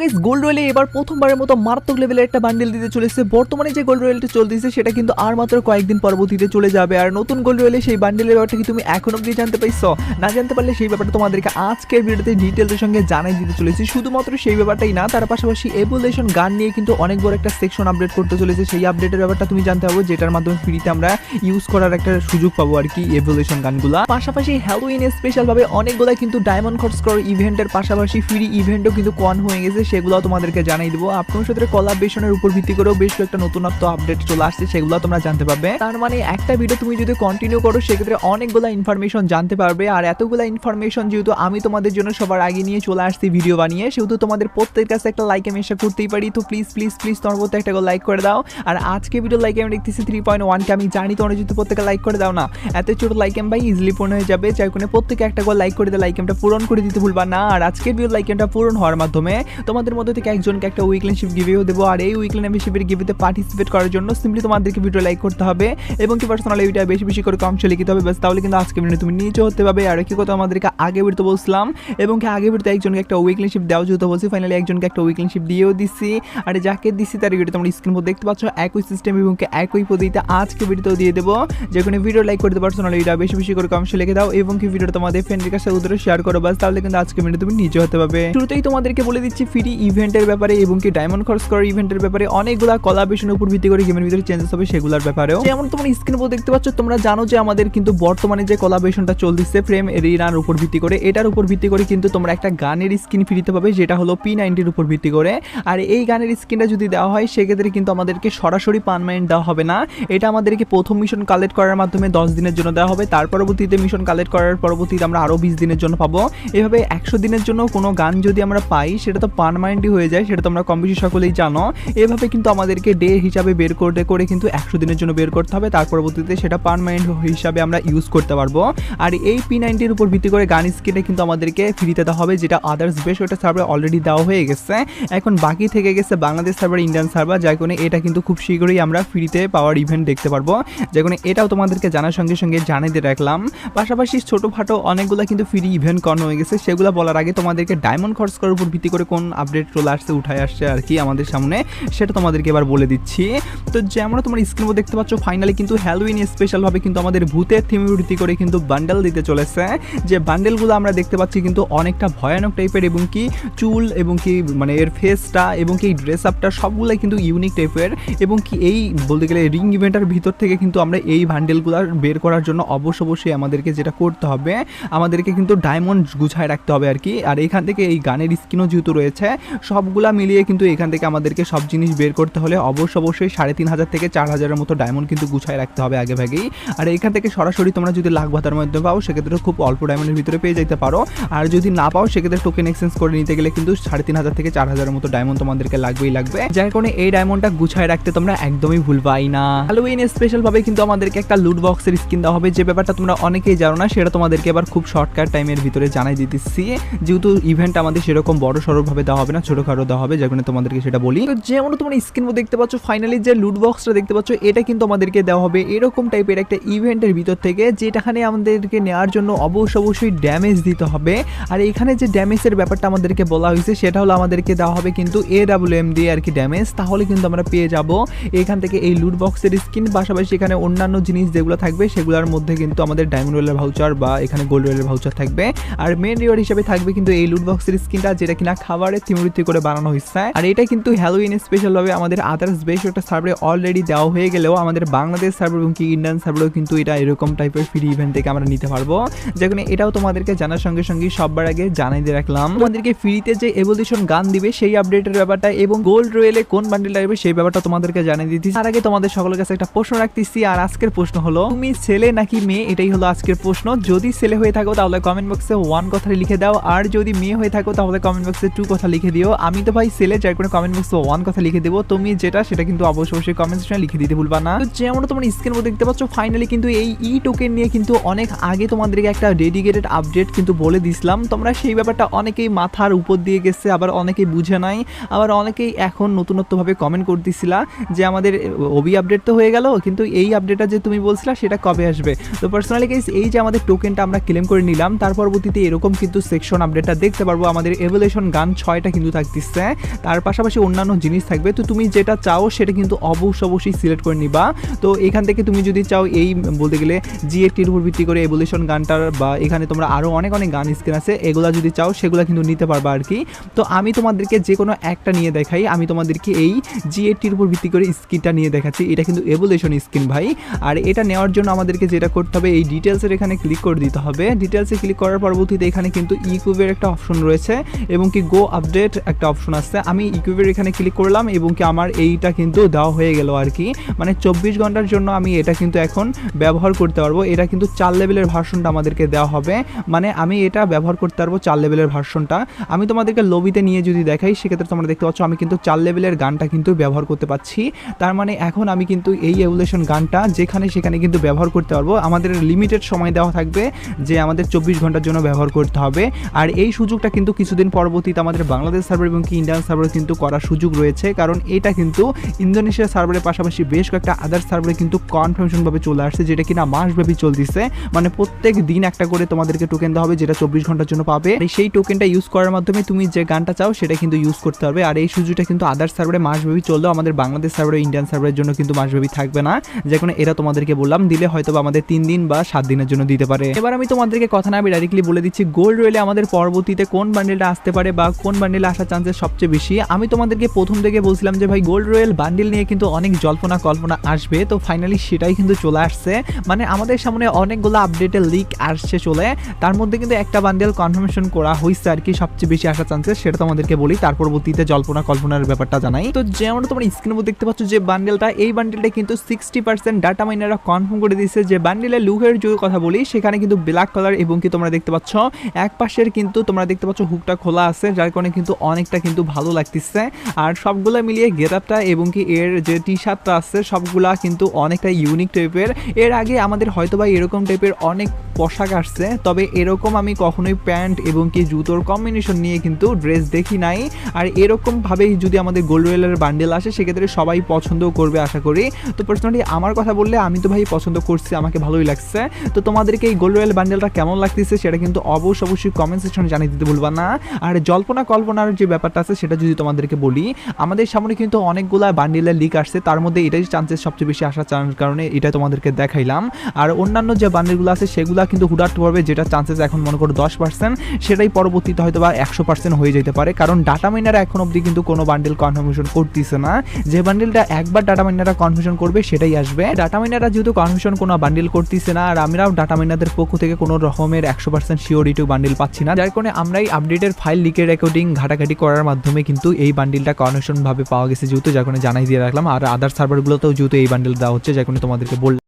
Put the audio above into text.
Guys gold রয়েলে এবার প্রথমবারের মতো মারাত্মক লেভেলের একটা বান্ডেল দিতে চলেছে। বর্তমানে যে গোল্ড রয়েলটা চলতেছে, সেটা কিন্তু আর মাত্র কয়েকদিন পরবর্তীতে চলে যাবে। আর নতুন গোল্ড রয়েলে সেই বান্ডেলের ব্যাপারটা কি তুমি এখন অব্দি জানতে পাইছো না জানতে পারলে সেই ব্যাপারটা তোমাদেরকে আজকের ভিডিওতে ডিটেলসের সঙ্গে জানাই দিতে চলেছি। শুধুমাত্র সেই ব্যাপারটাই না, তার পাশাপাশি এভুলেশন গান নিয়ে কিন্তু অনেক বড় একটা সেকশন আপডেট করতে চলেছে। সেই আপডেটের ব্যাপারটা তুমি জানতে পারব, যেটার মাধ্যমে ফ্রিতে আমরা ইউজ করার একটা সুযোগ পাবো আর কি এভুলেশন গানগুলা পাশাপাশি হ্যালোইন স্পেশাল ভাবে অনেকগুলো কিন্তু ডায়মন্ড খরচ করার ইভেন্টের পাশাপাশি ফ্রি ইভেন্টও কিন্তু কন হয়ে গেছে। সেগুলো তোমাদেরকে জানাই দেবো। আপনার সাথে কোলাবরেশনের উপর ভিত্তি করেও বেশ কয়েকটা নতুনত্ব আপডেট চলে আসছে, সেগুলো তোমরা জানতে পারবে। তার মানে একটা ভিডিও তুমি যদি কন্টিনিউ করো, সেক্ষেত্রে অনেকগুলো ইনফরমেশন জানতে পারবে। আর এতগুলো ইনফরমেশন যেহেতু আমি তোমাদের জন্য সবার আগে নিয়ে চলে আসছি ভিডিও বানিয়ে, সেহেতু তোমাদের প্রত্যেকের কাছে একটা লাইক আমি আশা করতেই পারি। তো প্লিজ প্লিজ প্লিজ তোমার প্রত্যেক একটা লাইক করে দাও। আর আজকে ভিডিও লাইক আমি দেখতেছি থ্রি পয়েন্ট ওয়ানকে আমি জানি তোমরা যদি প্রত্যেকে লাইক করে দাও না, এত ছোট লাইক এম ভাই ইজিলি পূর্ণ হয়ে যাবে। যাই কোনো প্রত্যেকে একটা করে লাইক করে দিয়ে লাইক এমটা পূরণ করে দিতে ভুলবা না। আর আজকের ভিডিও লাইক এমটা পূরণ হওয়ার মাধ্যমে তোমাদের মধ্যে থেকে একজনকে একটা উইকলেনশিপ গিভেও দেবো। আর এই উইকলেনশিপের গিভেতে পার্টিসিপেট করার জন্য সিম্পলি তোমাদেরকে ভিডিও লাইক করতে হবে এবং কি পার্সোনাল এইটা বেশি বেশি করে কম চলে হবে। ব্যাস, তাহলে কিন্তু আজকে ভিডিও তুমি নিচে হতে পারবে। আর কি কথা আমাদেরকে আগে ভিডিওতে বলছিলাম এবং কি আগে ভিডিওতে একজনকে একটা উইকলেনশিপ দেওয়া যেহেতু বলছি ফাইনালি একজনকে একটা উইকলেনশিপ দিয়েও দিচ্ছি আর যাকে দিচ্ছি তার ভিডিও তোমরা স্ক্রিন মধ্যে দেখতে পাচ্ছ, একই সিস্টেম এবং কি একই পদ্ধতিতে আজকে ভিডিওতেও দিয়ে দেবো। যে কোনো ভিডিও লাইক করতে পার্সোনাল এইটা বেশি বেশি করে কম লিখে দাও এবং কি ভিডিও তোমাদের ফ্রেন্ডের কাছে উত্তরে শেয়ার করো। বাস তাহলে কিন্তু আজকে ভিডিও তুমি নিজে হতে পারবে। শুরুতেই তোমাদেরকে বলে দিচ্ছি ফ্রি ইভেন্টের ব্যাপারে এবং কি ডায়মন্ড খরচ করার ইভেন্টের ব্যাপারে অনেকগুলা কলাবেশনের উপর ভিত্তি করে গেমের ভিতরে চেঞ্জেস হবে সেগুলোর ব্যাপারেও। যেমন তোমরা স্ক্রিন উপর দেখতে পাচ্ছ, তোমরা জানো যে আমাদের কিন্তু বর্তমানে যে কলাবেশনটা চলতেছে ফ্রেম এরিনার উপর ভিত্তি করে, এটার উপর ভিত্তি করে কিন্তু তোমরা একটা গানের স্কিন ফ্রিতে পাবে, যেটা হলো পি নাইনটির উপর ভিত্তি করে। আর এই গানের স্কিনটা যদি দেওয়া হয়, সেক্ষেত্রে কিন্তু আমাদেরকে সরাসরি পারমানেন্ট দেওয়া হবে না। এটা আমাদেরকে প্রথম মিশন কালেক্ট করার মাধ্যমে দশ দিনের জন্য দেওয়া হবে, তার পরবর্তীতে মিশন কালেক্ট করার পরবর্তীতে আমরা আরও বিশ দিনের জন্য পাবো। এভাবে একশো দিনের জন্য কোনো গান যদি আমরা পাই, সেটা তো পারমানেন্টই হয়ে যায়, সেটা তোমরা কম বেশি সকলেই জানো। এভাবে কিন্তু আমাদেরকে ডে হিসাবে বের করতে করে কিন্তু একশো দিনের জন্য বের করতে হবে। তার পরবর্তীতে সেটা পারমানেন্ট হিসাবে আমরা ইউজ করতে পারব। আর এই পি নাইনটির উপর ভিত্তি করে গান স্কিনে কিন্তু আমাদেরকে ফ্রিতে দেওয়া হবে, যেটা আদার্স বেশ ওটা সার্ভার অলরেডি দেওয়া হয়ে গেছে। এখন বাকি থেকে গেছে বাংলাদেশ সার্ভার ইন্ডিয়ান সার্ভার যার কারণে এটা কিন্তু খুব শীঘ্রই আমরা ফ্রিতে পাওয়ার ইভেন্ট দেখতে পারব। যে কারণে এটাও তোমাদেরকে জানার সঙ্গে সঙ্গে জানিয়ে দিয়ে রাখলাম। পাশাপাশি ছোটোখাটো অনেকগুলো কিন্তু ফ্রি ইভেন্ট করানো হয়ে গেছে। সেগুলো বলার আগে তোমাদেরকে ডায়মন্ড খরচ করার উপর ভিত্তি করে কোন আপডেট চলে আসছে, উঠায় আসছে আর কি আমাদের সামনে, সেটা তোমাদেরকে এবার বলে দিচ্ছি। তো যেমন তোমার স্ক্রিনে দেখতে পাচ্ছ ফাইনালি কিন্তু হ্যালোইন স্পেশালভাবে কিন্তু আমাদের ভূতের থিম ভিত্তি করে কিন্তু বান্ডেল দিতে চলেছে। যে বান্ডেলগুলো আমরা দেখতে পাচ্ছি কিন্তু অনেকটা ভয়ানক টাইপের এবং কি চুল এবং কি মানে এর ফেসটা এবং কি ড্রেস আপটা সবগুলাই কিন্তু ইউনিক টাইপের এবং কি এই বলতে গেলে রিং ইভেন্টের ভিতর থেকে কিন্তু আমরা এই বান্ডেলগুলো বের করার জন্য অবশ্য অবশ্যই আমাদেরকে যেটা করতে হবে, আমাদেরকে কিন্তু ডায়মন্ড গুছায় রাখতে হবে আর কি। আর এখান থেকে এই গানের স্কিনও যেহেতু রয়েছে সবগুলা মিলিয়ে কিন্তু এখান থেকে আমাদেরকে সব জিনিস বের করতে হলে অবশ্য অবশ্যই সাড়ে তিন হাজার থেকে চার হাজারের মতো ডায়মন্ড কিন্তু গুছায় রাখতে হবে আগে ভাগেই। আর এখান থেকে সরাসরি তোমরা যদি লাখ ভাতার মধ্যে পাও, সেক্ষেত্রে খুব অল্প ডায়মন্ডের ভিতরে পেয়ে যেতে পারো। আর যদি না পাও, সেক্ষেত্রে টোকেন এক্সচেঞ্জ করে নিতে গেলে কিন্তু সাড়ে তিন হাজার থেকে চার হাজারের মতো ডায়মন্ড তোমাদেরকে লাগবেই লাগবে। যার কারণে এই ডায়মন্ডটা গুছায় রাখতে তোমরা একদমই ভুলবাই না। হ্যালোইন স্পেশাল ভাবে কিন্তু আমাদেরকে একটা লুট বক্সের স্কিন দেওয়া হবে। যে ব্যাপারটা তোমরা অনেকেই জানো না, সেটা তোমাদেরকে এবার খুব শর্টকাট টাইমের ভিতরে জানাই দিতেছি। যেহেতু ইভেন্ট আমাদের সেরকম বড় সড়কভাবে দেওয়া হবে না, ছোটখাটো দেওয়া হবে কারণে তোমাদেরকে সেটা বলি। তো যেমন তোমরা স্ক্রিন দেখতে পাচ্ছ ফাইনালি যে লুট বক্সটা দেখতে পাচ্ছ, এটা কিন্তু আমাদেরকে দেওয়া হবে এরকম টাইপের একটা ইভেন্টের ভিতর থেকে, যেটাখানে আমাদেরকে নেওয়ার জন্য অবশ্য অবশ্যই ড্যামেজ দিতে হবে। আর এখানে যে ড্যামেজের ব্যাপারটা আমাদেরকে বলা হয়েছে, সেটা হলো আমাদেরকে দেওয়া হবে কিন্তু এ ডাব্লিউ এম দিয়ে আর কি ড্যামেজ তাহলে কিন্তু আমরা পেয়ে যাব। এখান থেকে এই লুট বক্সের স্কিন পাশাপাশি এখানে অন্যান্য জিনিস যেগুলো থাকবে, সেগুলোর মধ্যে কিন্তু আমাদের ডায়মন্ড রোলের ভাউচার বা এখানে গোল্ড রোলের ভাউচার থাকবে। আর মেন রিওয়ার্ড হিসেবে থাকবে কিন্তু এই লুট বক্সের স্কিনটা যেটা কিনা খাবারের থিমরিতি করে বানানো হয়েছে আর এটা কিন্তু হ্যালোইন স্পেশাল ভাবে আমাদের আদার্স বেশ একটা সার্ভারে অলরেডি দেওয়া হয়ে গেলেও আমাদের বাংলাদেশ সার্ভার এবং কি ইন্ডিয়ান সার্ভারেও কিন্তু এটা এরকম টাইপের ফ্রি ইভেন্ট থেকে আমরা নিতে পারব। যেখানে এটাও তোমাদেরকে জানার সঙ্গে সঙ্গে সববার আগে জানাই দিয়ে রাখলাম। তোমাদেরকে ফ্রিতে যে এভলিউশন গান দিবে সেই আপডেটের ব্যাপারটা এবং গোল্ড রয়েলে কোন বান্ডেল আসবে সেই ব্যাপারটা তোমাদেরকে জানিয়ে দিচ্ছি তার আগে তোমাদের সকলের কাছে একটা প্রশ্ন রাখতেছি। আর আজকের প্রশ্ন হলো, তুমি ছেলে নাকি মেয়ে? এটাই হলো আজকের প্রশ্ন। যদি ছেলে হয়ে থাকো তাহলে কমেন্ট বক্সে ওয়ান কথা লিখে দাও। আর যদি মেয়ে হয়ে থাকো তাহলে কমেন্ট বক্সে টু কথা লিখে দিও। আমি তো ভাই সেলে যার কোনো কমেন্ট বক্সে ওয়ান কথা লিখে দেবো। তুমি যেটা, সেটা কিন্তু অবশ্যই অবশ্যই কমেন্ট সেকশনে লিখে দিতে ভুলবা না। তো যেমন তোমার স্ক্রিন মধ্যে দেখতে পাচ্ছ ফাইনালি কিন্তু এই ই টোকেন নিয়ে কিন্তু অনেক আগে তোমাদেরকে একটা ডেডিকেটেড আপডেট কিন্তু বলে দিছিলাম। তোমরা সেই ব্যাপারটা অনেকেই মাথার উপর দিয়ে গেছে, আবার অনেকেই বুঝে নাই, আবার অনেকেই এখন নতুনত্বভাবে কমেন্ট করতেছিলা যে আমাদের ওবি আপডেট তো হয়ে গেল, কিন্তু এই আপডেটটা যে তুমি বলছিলা, সেটা কবে আসবে? তো পার্সোনালি গাইস এই যে আমাদের টোকেনটা আমরা ক্লেম করে নিলাম, তার পরবর্তীতে এরকম কিন্তু সেকশন আপডেটটা দেখতে পারব। আমাদের এভলিউশন গান ছয়টা কিন্তু থাকতেছে। তার পাশাপাশি অন্যান্য জিনিস থাকবে। তো তুমি যেটা চাও সেটা কিন্তু অবশ্য অবশ্যই সিলেক্ট করে নিবা। তো এখান থেকে তুমি যদি চাও এই বলতে গেলে জিএটির উপর ভিত্তি করে এভলিউশন গানটার বা এখানে তোমরা আরও অনেক অনেক গান স্ক্রিন আছে। এগুলা যদি চাও সেগুলো কিন্তু নিতে পারবা আর কি তো আমি তোমাদেরকে যে কোনো একটা নিয়ে দেখাই। আমি তোমাদেরকে এই জিএটির উপর ভিত্তি করে স্কিনটা নিয়ে দেখাচ্ছি। এটা কিন্তু এভলিউশন স্কিন ভাই। আর এটা নেওয়ার জন্য আমাদেরকে যেটা করতে হবে, এই ডিটেলসের এখানে ক্লিক করে দিতে হবে। ডিটেলসে ক্লিক করার পরবর্তীতে এখানে কিন্তু ইকুইবের একটা অপশন রয়েছে এবং কি গো আপডেট একটা অপশন আছে আমি ইকুইবের এখানে ক্লিক করলাম এবং কি আমার এইটা কিন্তু দেওয়া হয়ে গেল আর কি। মানে চব্বিশ ঘণ্টার জন্য আমি এটা কিন্তু এখন ব্যবহার করতে পারব। এটা কিন্তু চার লেভেলের ভার্সনটা আমাদেরকে দেওয়া হবে। মানে আমি এটা ব্যবহার করতে পারব চার লেভেলের ভার্সনটা। আমি তোমাদেরকে লবিতে নিয়ে যদি দেখাই, সেক্ষেত্রে তোমরা দেখতে পাচ্ছ আমি কিন্তু চার লেভেলের গানটা কিন্তু ব্যবহার করতে পারছি। তার মানে এখন আমি কিন্তু এই এভুলেশন গানটা যেখানে সেখানে কিন্তু ব্যবহার করতে পারব। আমাদের লিমিটেড সময় দেওয়া থাকবে যে আমাদের চব্বিশ ঘণ্টার জন্য ব্যবহার করতে হবে। আর এই সুযোগটা কিন্তু কিছুদিন পরবর্তীতে আমাদের বাংলাদেশ সার্ভার এবং কি ইন্ডিয়ান সার্ভার কিন্তু করার সুযোগ রয়েছে, কারণ এটা কিন্তু ইন্দোনেশিয়া সার্ভারের পাশাপাশি বেশ কয়েকটা আদার সার্ভারে কিন্তু কনফার্মেশনভাবে চলে আসছে, যেটা কিনা মাসব্যাপী চলতেছে। মানে প্রত্যেক দিন একটা করে তোমাদেরকে টোকেন দেওয়া হবে, যেটা চব্বিশ ঘণ্টার জন্য পাবে। সেই টোকেনটা ইউজ করার মাধ্যমে তুমি যে গানটা চাও, সেটা কিন্তু ইউজ করতে পারবে আর এই সুযোগটা কিন্তু আদার সার্ভারে মাসব্যাপী চললেও আমাদের বাংলাদেশ সার্ভারে ইন্ডিয়ান সার্ভারের জন্য কিন্তু মাসব্যাপী থাকবে না। যে কোনো এরা তোমাদেরকে বললাম, দিলে হয়তো আমাদের তিন দিন বা সাত দিনের জন্য দিতে পারে। এবার আমি তোমাদেরকে কথা না আমি ডাইরেক্টলি বলে দিচ্ছি গোল্ড রয়েলে আমাদের পরবর্তীতে কোন বান্ডেলটা আসতে পারে বা কোন বান্ডেলে আসার চান্সেস সবচেয়ে বেশি। আমি তোমাদেরকে প্রথম থেকে বলছিলাম যে ভাই গোল্ড রয়েল বান্ডেল নিয়ে কিন্তু অনেক জল্পনা কল্পনা আসবে। তো ফাইনালি সেটাই কিন্তু চলে আসছে। মানে আমাদের সামনে অনেকগুলো আপডেটের লিক আসছে চলে। তার মধ্যে কিন্তু একটা বান্ডেল কনফার্মেশন করা হয়েছে আর কি সবচেয়ে বেশি আসার চান্সেস সেটা তোমাদেরকে বলি। তার পরবর্তীতে জল্পনা কল্পনার ব্যাপারটা জানাই। তো যেমন তোমরা স্ক্রিনের মধ্যে দেখতে পাচ্ছ যে বান্ডেলটা এই বান্ডেলটা কিন্তু সিক্সটি পার্সেন্ট ডাটা মাইনাররা কনফার্ম করে দিয়েছে যে বান্ডেলের লুকের যদি কথা বলি, সেখানে কিন্তু ব্ল্যাক কালার এবং কি তোমরা দেখতে পাচ্ছ, এক পাশের কিন্তু তোমরা দেখতে পাচ্ছ হুকটা খোলা আছে, যার কারণে কিন্তু অনেকটা কিন্তু ভালো লাগতেছে। আর সবগুলা মিলিয়ে গেটআপটা এবং কি এর যে টি শার্টটা আছে, সবগুলা কিন্তু অনেকটা ইউনিক টাইপের এর আগে আমাদের হয়তো বা এরকম টাইপের অনেক পোশাক আসছে, তবে এরকম আমি কখনোই প্যান্ট এবং কি জুতোর কম্বিনেশন নিয়ে কিন্তু ড্রেস দেখি নাই। আর এরকম ভাবেই যদি আমাদের গোল্ড রয়েলের বান্ডেল আসে, সেক্ষেত্রে সবাই পছন্দ করবে আশা করি। তো পার্সোনালি আমার কথা বললে আমি তো ভাই পছন্দ করছি, আমাকে ভালোই লাগছে। তো তোমাদেরকে এই গোল্ড রয়েল বান্ডেলটা কেমন লাগতেছে, সেটা কিন্তু অবশ্য অবশ্যই কমেন্ট সেকশনে জানিয়ে দিতে ভুলবা না। আর জল্পনা কল্পনার যে ব্যাপারটা আছে সেটা যদি তোমাদেরকে বলি, আমাদের সামনে কিন্তু অনেকগুলা বান্ডিলের লিক আসছে। তার মধ্যে এটাই চান্সেস সবচেয়ে বেশি আসার কারণে এটা তোমাদেরকে দেখাইলাম। আর অন্যান্য যে বান্ডেলগুলো আছে সেগুলো কিন্তু হুডাট পড়বে যেটা চান্সেস এখন মনে করো দশ পার্সেন্ট সেটাই পরবর্তীতে হয়তো বা একশো পার্সেন্ট হয়ে যেতে পারে। কারণ ডাটা মাইনার এখন অবধি কিন্তু কোনো বান্ডিল কনফার্মেশন করতেছে না। যে বান্ডিলটা একবার ডাটা মাইনাররা কনফার্মেশন করবে, সেটাই আসবে। ডাটা মাইনাররা যেহেতু কনফার্মেশন কোনো বান্ডিল করতেছে না, আর আমরাও ডাটা মাইনারদের পক্ষ থেকে কোনো রকমের একশো পার্সেন্ট শিওরিটিও বান্ডিল পাচ্ছি না। যার কারণে আমরাই আপডেটের ফাইল লিকের রেকর্ডিং ঘাটাঘাটি করার মাধ্যমে কিন্তু এই বান্ডিলটা কনফার্মেশন ভাবে পাওয়া গেছে যেহেতু কারণে জানাই দিয়ে রাখলাম। আর আদার সার্ভারগুলোতেও যেহেতু এই বান্ডিল দেওয়া হচ্ছে কারণে তোমাদেরকে বললাম।